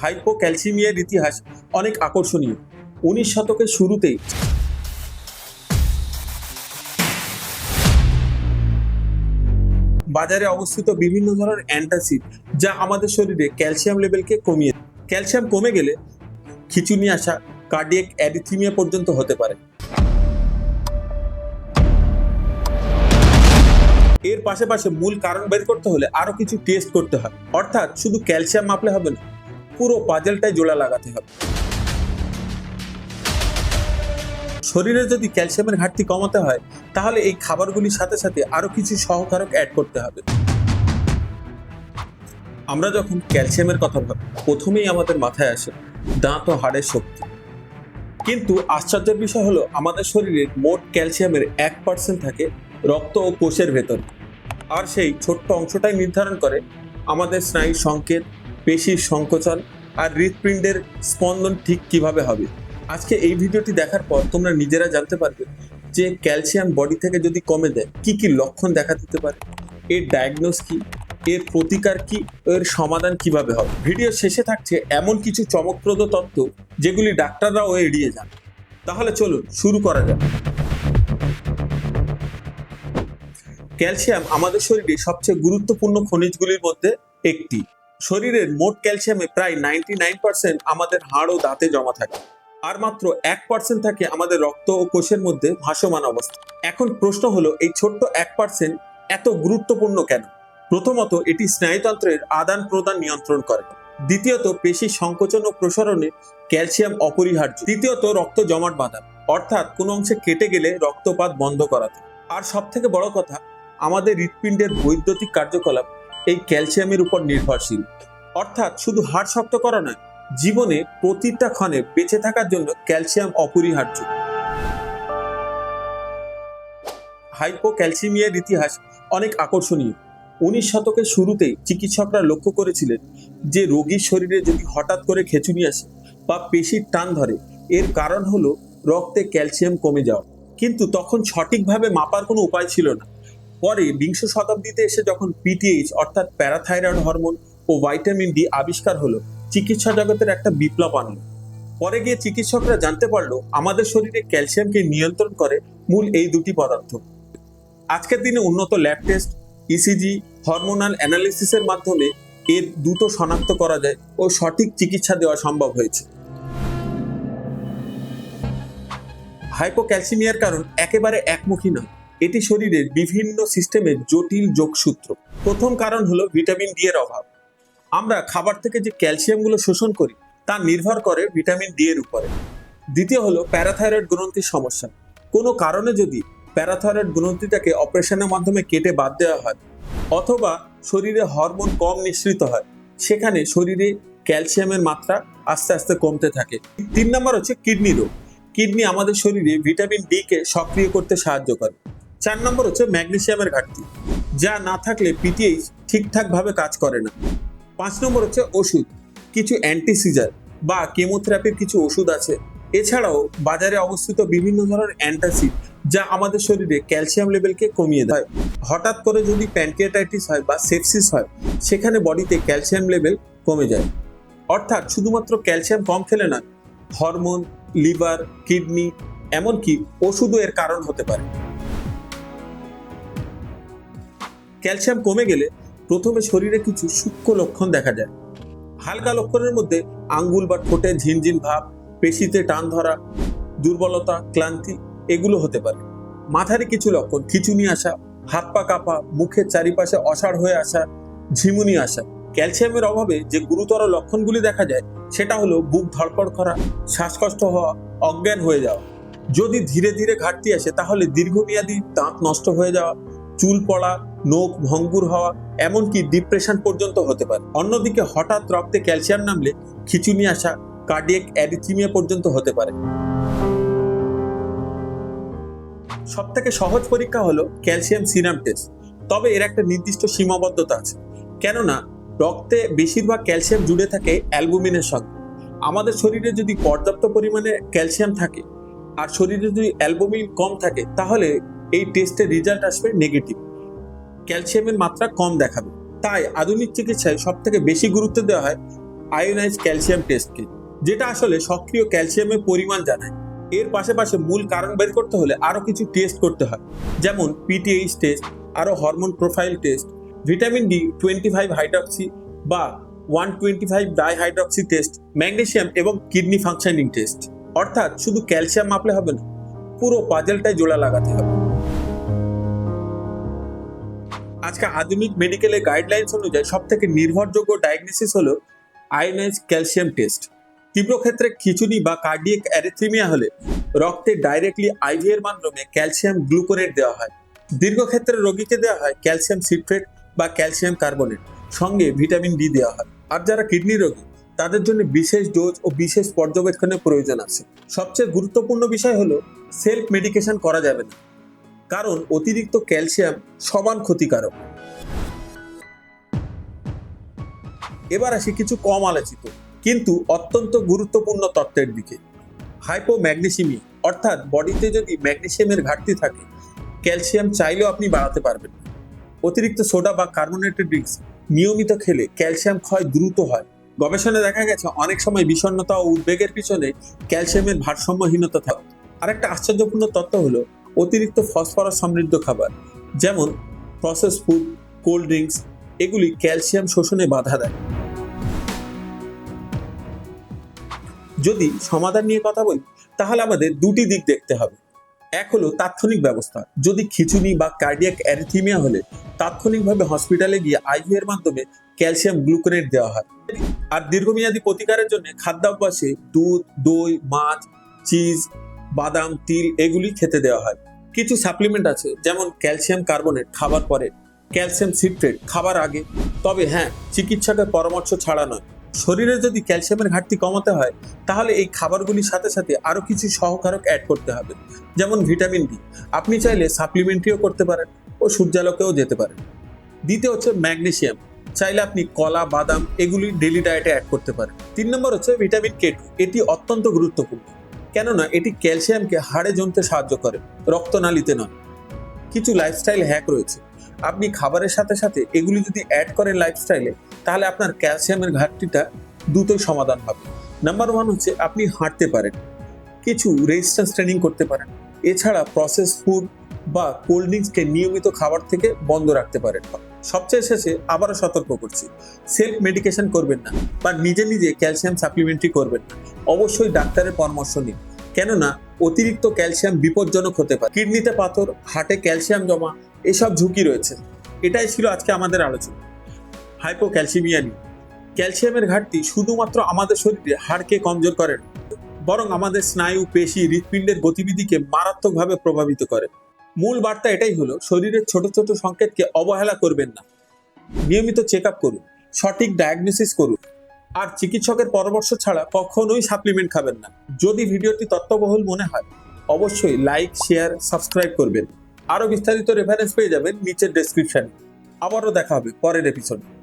হাইপোক্যালসিমিয়ার ইতিহাস অনেক আকর্ষণীয়। উনিশ শতকের শুরুতেই বাজারে অবস্থিত বিভিন্ন ধরনের অ্যান্টাসিড যা আমাদের শরীরে ক্যালসিয়াম লেভেলকে কমিয়ে ক্যালসিয়াম কমে গেলে খিচুনি আসা, কার্ডিয়াক অ্যারিথিমিয়া পর্যন্ত হতে পারে। এর পাশাপাশি মূল কারণ বের করতে হলে আরও কিছু টেস্ট করতে হয়। অর্থাৎ শুধু ক্যালসিয়াম মাপলে হবে না পুরো পাজেলটাই জোড়া লাগাতে হবে। শরীরে যদি ক্যালসিয়ামের ঘাটতি কমাতে হয়, তাহলে এই খাবারগুলির সাথে সাথে আরও কিছু সহকারক অ্যাড করতে হবে। আমরা যখন ক্যালসিয়ামের কথা ভাবি, প্রথমেই আমাদের মাথায় আসে দাঁত ও হাড়ের শক্তি। কিন্তু আশ্চর্যের বিষয় হলো, আমাদের শরীরের মোট ক্যালসিয়ামের এক পার্সেন্ট থাকে রক্ত ও কোষের ভেতর। আর সেই ছোট্ট অংশটাই নির্ধারণ করে আমাদের স্নায়ুর সংকেত, পেশির সংকোচন আর হৃৎপিণ্ডের স্পন্দন ঠিক কীভাবে হবে? আজকে এই ভিডিওটি দেখার পর তোমরা নিজেরা জানতে পারবে যে ক্যালসিয়াম বডি থেকে যদি কমে দেয় কি কি লক্ষণ দেখা দিতে পারে? এর ডায়াগনোস কি? এর প্রতিকার কি? এর সমাধান কীভাবে হবে? ভিডিও শেষে থাকছে এমন কিছু চমকপ্রদ তত্ত্ব যেগুলি ডাক্তাররাও এড়িয়ে যান। তাহলে চলুন, শুরু করা যাক। ক্যালসিয়াম আমাদের শরীরে সবচেয়ে গুরুত্বপূর্ণ খনিজগুলির মধ্যে একটি। শরীরের মোট ক্যালসিয়ামে প্রায় নাইনটি নাইন পার্সেন্ট আমাদের হাড় ও দাঁতে জমা থাকে। আর মাত্র এক পার্সেন্ট থাকে আমাদের রক্ত ও কোষের মধ্যে ভাসমান অবস্থা। এখন প্রশ্ন হলো, এই ছোট্ট এক পার্সেন্ট এত গুরুত্বপূর্ণ কেন? প্রথমত, এটি স্নায়ুতন্ত্রের আদান প্রদান নিয়ন্ত্রণ করে। দ্বিতীয়ত, পেশি সংকোচন ও প্রসারণে ক্যালসিয়াম অপরিহার্য। তৃতীয়ত, রক্ত জমাট বাঁধা। অর্থাৎ, কোনো অংশে কেটে গেলে রক্তপাত বন্ধ করাতে আর সব থেকে বড় কথা, আমাদের হৃৎপিণ্ডের বৈদ্যুতিক কার্যকলাপ এই ক্যালসিয়ামের উপর নির্ভরশীল। অর্থাৎ শুধু হাড় শক্ত করা নয়, জীবনে প্রতিটা ক্ষণে বেঁচে থাকার জন্য ক্যালসিয়াম অপরিহার্য। হাইপোক্যালসিমিয়ার ইতিহাস অনেক আকর্ষণীয়। উনিশ শতকের শুরুতেই চিকিৎসকরা লক্ষ্য করেছিলেন যে রোগীর শরীরে যদি হঠাৎ করে খেচুনি আসে বা পেশির টান ধরে, এর কারণ হলো রক্তে ক্যালসিয়াম কমে যাওয়া। কিন্তু তখন সঠিকভাবে মাপার কোনো উপায় ছিল না। পরে বিংশ শতাব্দীতে এসে যখন পিটিএইচ অর্থাৎ প্যারাথাইরয়েড হরমোন ও ভাইটামিন ডি আবিষ্কার হলো, চিকিৎসা জগতের একটা বিপ্লব আনলো। পরে গিয়ে চিকিৎসকরা জানতে পারল, আমাদের শরীরে ক্যালসিয়ামকে নিয়ন্ত্রণ করে মূল এই দুটি পদার্থ। আজকের দিনে উন্নত ল্যাব টেস্ট ইসিজি হরমোনাল অ্যানালিসিসের মাধ্যমে এর দ্রুত শনাক্ত করা যায় ও সঠিক চিকিৎসা দেওয়া সম্ভব হয়েছে। হাইপোক্যালসিমিয়ার কারণ একেবারে একমুখী নয়। এটি শরীরের বিভিন্ন সিস্টেমের জটিল যোগসূত্র। প্রথম কারণ হলো ভিটামিন ডি এর অভাব। আমরা খাবার থেকে যে ক্যালসিয়ামগুলো শোষণ করি, তা নির্ভর করে ভিটামিন ডি এর উপরে। দ্বিতীয় হলো প্যারাথাইরয়েড গ্রন্থির সমস্যা। কোনো কারণে যদি প্যারাথাইরয়েড গ্রন্থিটাকে অপারেশনের মাধ্যমে কেটে বাদ দেওয়া হয়, অথবা শরীরে হরমোন কম নিঃসৃত হয়, সেখানে শরীরে ক্যালসিয়ামের মাত্রা আস্তে আস্তে কমতে থাকে। তিন নম্বর হচ্ছে কিডনি রোগ। কিডনি আমাদের শরীরে ভিটামিন ডি কে সক্রিয় করতে সাহায্য করে। চার নম্বর হচ্ছে ম্যাগনেসিয়ামের ঘাটতি, যা না থাকলে পিটিএইচ ঠিকঠাকভাবে কাজ করে না। পাঁচ নম্বর হচ্ছে ওষুধ, কিছু অ্যান্টিসিজার বা কেমোথেরাপির কিছু ওষুধ আছে। এছাড়াও বাজারে অবস্থিত বিভিন্ন ধরনের অ্যান্টাসিড যা আমাদের শরীরে ক্যালসিয়াম লেভেলকে কমিয়ে দেয়। হঠাৎ করে যদি প্যানক্রিয়াটাইটিস হয় বা সেপসিস হয়, সেখানে বডিতে ক্যালসিয়াম লেভেল কমে যায়। অর্থাৎ শুধুমাত্র ক্যালসিয়াম কম খেলে নয় হরমোন, লিভার, কিডনি, এমনকি ওষুধও এর কারণ হতে পারে। ক্যালসিয়াম কমে গেলে প্রথমে শরীরে কিছু সূক্ষ্ম লক্ষণ দেখা যায়। হালকা লক্ষণের মধ্যে আঙ্গুল বা ঠোঁটে ঝিনঝিন ভাব, পেশিতে টান ধরা, দুর্বলতা, ক্লান্তি, এগুলো হতে পারে। মাথারই কিছু লক্ষণ, খিচুনি আসা, হাত পা কাঁপা, মুখের চারিপাশে অসাড় হয়ে আসা, ঝিমুনি আসা। ক্যালসিয়ামের অভাবে যে গুরুতর লক্ষণগুলি দেখা যায়, সেটা হলো বুক ধড়পড় করা, শ্বাসকষ্ট হওয়া, অজ্ঞান হয়ে যাওয়া। যদি ধীরে ধীরে ঘাটতি আসে, তাহলে দীর্ঘমেয়াদী দাঁত নষ্ট হয়ে যাওয়া, চুল পড়া নখ ভঙ্গুর হওয়া, এমনকি ডিপ্রেশন পর্যন্ত হতে পারে। অন্যদিকে হঠাৎ রক্তে ক্যালসিয়াম নামলে খিচুনি আসা কার্ডিয়াক অ্যারিথিমিয়া পর্যন্ত হতে পারে। সব থেকে সহজ পরীক্ষা হলো ক্যালসিয়াম সিরাম টেস্ট তবে এর একটা নির্দিষ্ট সীমাবদ্ধতা আছে। কেননা, রক্তে বেশিরভাগ ক্যালসিয়াম জুড়ে থাকে অ্যালবুমিনের সঙ্গে। আমাদের শরীরে যদি পর্যাপ্ত পরিমাণে ক্যালসিয়াম থাকে, আর শরীরে যদি অ্যালবুমিন কম থাকে, তাহলে এই টেস্টের রেজাল্ট আসবে নেগেটিভ ক্যালসিয়ামের মাত্রা কম দেখাবে। তাই আধুনিক চিকিৎসায় সব থেকে বেশি গুরুত্ব দেওয়া হয় আয়োনাইজ ক্যালসিয়াম টেস্টকে, যেটা আসলে সক্রিয় ক্যালসিয়ামের পরিমাণ জানায়। এর পাশাপাশি মূল কারণ বের করতে হলে আরও কিছু টেস্ট করতে হয়, যেমন পিটিএইচ টেস্ট আরও hormone profile test vitamin D twenty five hydroxy বা one twenty five dihydroxy test magnesium এবং কিডনি ফাংশনিং টেস্ট অর্থাৎ শুধু ক্যালসিয়াম মাপলে হবে না, পুরো পাজেলটাই জোড়া লাগাতে হবে। আজকে আধুনিক মেডিকেলের গাইডলাইন্স অনুযায়ী সব থেকে নির্ভরযোগ্য ডায়াগনোসিস হলো আয়োনাইজ ক্যালসিয়াম টেস্ট। তীব্র ক্ষেত্রে খিচুনি বা কার্ডিয়াক অ্যারিথ্রিমিয়া হলে রক্তে ডাইরেক্টলি আইভি এর মাধ্যমে ক্যালসিয়াম গ্লুকোনেট দেওয়া হয়। দীর্ঘক্ষেত্রে রোগীকে দেওয়া হয় ক্যালসিয়াম সিট্রেট বা ক্যালসিয়াম কার্বনেট সঙ্গে ভিটামিন ডি দেওয়া হয়। আর যারা কিডনি রোগী, তাদের জন্য বিশেষ ডোজ ও বিশেষ পর্যবেক্ষণের প্রয়োজন আছে। সবচেয়ে গুরুত্বপূর্ণ বিষয় হলো সেলফ মেডিকেশন করা যাবে না। কারণ অতিরিক্ত ক্যালসিয়াম সমান ক্ষতিকারক। এবার আসি কিছু কম আলোচিত, কিন্তু অত্যন্ত গুরুত্বপূর্ণ তত্ত্বের দিকে। হাইপোম্যাগনেসিমি, অর্থাৎ বডিতে যদি ম্যাগনেসিয়ামের ঘাটতি থাকে, ক্যালসিয়াম চাইলেও আপনি বাড়াতে পারবেন অতিরিক্ত সোডা বা কার্বোনেটেড ড্রিঙ্কস নিয়মিত খেলে ক্যালসিয়াম ক্ষয় দ্রুত হয়। গবেষণায় দেখা গেছে, অনেক সময় বিষণ্ণতা ও উদ্বেগের পিছনে ক্যালসিয়ামের ভারসাম্যহীনতা থাকে। আরেকটা আশ্চর্যপূর্ণ তত্ত্ব হলো অতিরিক্ত ফসফরাস সমৃদ্ধ খাবার, যেমন প্রসেস ফুড কোল্ড ড্রিঙ্কস এগুলি ক্যালসিয়াম শোষণে বাধা দেয়। যদি সমাধান নিয়ে কথা বলি, তাহলে আমাদের দুটি দিক দেখতে হবে। এক হলো তাৎক্ষণিক ব্যবস্থা। যদি খিচুনি বা কার্ডিয়াক অ্যারিথিমিয়া হলে, তাৎক্ষণিকভাবে হসপিটালে গিয়ে আইভি এর মাধ্যমে ক্যালসিয়াম গ্লুকোনেট দেওয়া হয়। আর দীর্ঘমেয়াদী প্রতিকারের জন্য খাদ্যাভ্যাসে দুধ, দই, মাছ চিজ বাদাম, তিল এগুলি খেতে দেওয়া হয়। কিছু সাপ্লিমেন্ট আছে, যেমন ক্যালসিয়াম কার্বনেট খাবার পরে ক্যালসিয়াম সিট্রেট খাবার আগে। তবে হ্যাঁ চিকিৎসকের পরামর্শ ছাড়া নয়। শরীরে যদি ক্যালসিয়ামের ঘাটতি কমাতে হয়, তাহলে এই খাবারগুলির সাথে সাথে আরও কিছু সহকারক অ্যাড করতে হবে। যেমন ভিটামিন ডি আপনি চাইলে সাপ্লিমেন্টারিও করতে পারেন ও সূর্যালোকেও যেতে পারেন দ্বিতীয় হচ্ছে ম্যাগনেশিয়াম চাইলে আপনি কলা, বাদাম এগুলি ডেলি ডায়েটে অ্যাড করতে পারেন। তিন নম্বর হচ্ছে ভিটামিন কে টু এটি অত্যন্ত গুরুত্বপূর্ণ। কেননা এটি ক্যালসিয়ামকে হাড়ে জমতে সাহায্য করে, রক্তনালীতে নয়। কিছু লাইফস্টাইল হ্যাক রয়েছে। আপনি খাবারের সাথে সাথে এগুলি যদি অ্যাড করেন লাইফস্টাইলে তাহলে আপনার ক্যালসিয়ামের ঘাটতিটা দ্রুতই সমাধান হবে। নাম্বার ওয়ান হচ্ছে আপনি হাঁটতে পারেন। কিছু রেজিস্ট্যান্স ট্রেনিং করতে পারেন। এছাড়া প্রসেস ফুড বা কোল্ড ড্রিঙ্কসকে নিয়মিত খাবার থেকে বন্ধ রাখতে পারেন। সবচেয়ে শেষে আবারও সতর্ক করছি সেলফ মেডিকেশন করবেন না বা নিজে নিজে ক্যালসিয়াম সাপ্লিমেন্টারি করবেন না। অবশ্যই ডাক্তারের পরামর্শ নিন, কেননা অতিরিক্ত ক্যালসিয়াম বিপজ্জনক হতে পারে। কিডনিতে পাথর হাটে ক্যালসিয়াম জমা, এসব ঝুঁকি রয়েছে। এটাই ছিল আজকে আমাদের আলোচনা। হাইপোক্যালসিমিয়া নিয়ে। ক্যালসিয়ামের ঘাটতি শুধুমাত্র আমাদের শরীরে হাড়কে কমজোর করে না, বরং আমাদের স্নায়ু, পেশি, হৃৎপিণ্ডের গতিবিধিকে মারাত্মকভাবে প্রভাবিত করে। মূল বার্তা এটাই হলো, শরীরের ছোট ছোট সংকেতকে অবহেলা করবেন না। নিয়মিত চেক আপ করুন, সঠিক ডায়াগনোসিস করুন। আর চিকিৎসকের পরামর্শ ছাড়া কখনোই সাপ্লিমেন্ট খাবেন না। যদি ভিডিওটি তত্ত্ববহুল মনে হয়, অবশ্যই লাইক, শেয়ার, সাবস্ক্রাইব করবেন। আরও বিস্তারিত রেফারেন্স পেয়ে যাবেন নিচের ডেসক্রিপশানে আবারও দেখা হবে পরের এপিসোডে